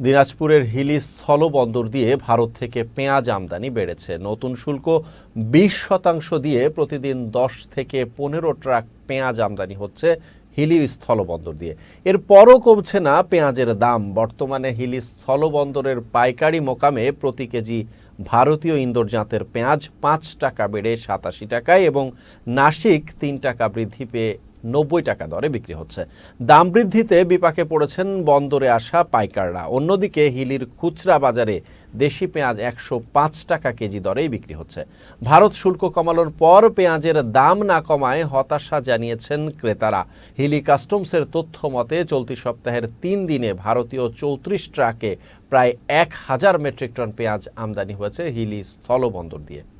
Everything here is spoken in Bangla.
দিনাজপুরের হিলি স্থলবন্দর দিয়ে ভারত থেকে পেঁয়াজ আমদানি বেড়েছে। নতুন শুল্ক বিশ শতাংশ দিয়ে প্রতিদিন দশ থেকে পনেরো ট্রাক পেঁয়াজ আমদানি হচ্ছে হিলি স্থলবন্দর দিয়ে। এরপরও কমছে না পেঁয়াজের দাম। বর্তমানে হিলি স্থলবন্দরের পাইকারি মোকামে প্রতি কেজি ভারতীয় ইন্দোরজাতের পেঁয়াজ পাঁচ টাকা বেড়ে সাতাশি টাকায় এবং নাসিক তিন টাকা বৃদ্ধি পেয়ে নব্বই টাকা দরে বিক্রি হচ্ছে। দাম বৃদ্ধিতে বিপাকে পড়েছেন বন্দরে আসা পাইকাররা। অন্যদিকে হিলির খুচরা বাজারে দেশি পেঁয়াজ একশো পাঁচ টাকা কেজি দরেই বিক্রি হচ্ছে। ভারত শুল্ক কমানোর পর পেঁয়াজের দাম না কমায় হতাশা জানিয়েছেন ক্রেতারা। হিলি কাস্টমসের তথ্য মতে, চলতি সপ্তাহের তিন দিনে ভারতীয় চৌত্রিশ ট্রাকে প্রায় এক হাজার মেট্রিক টন পেঁয়াজ আমদানি হয়েছে হিলি স্থলবন্দর দিয়ে।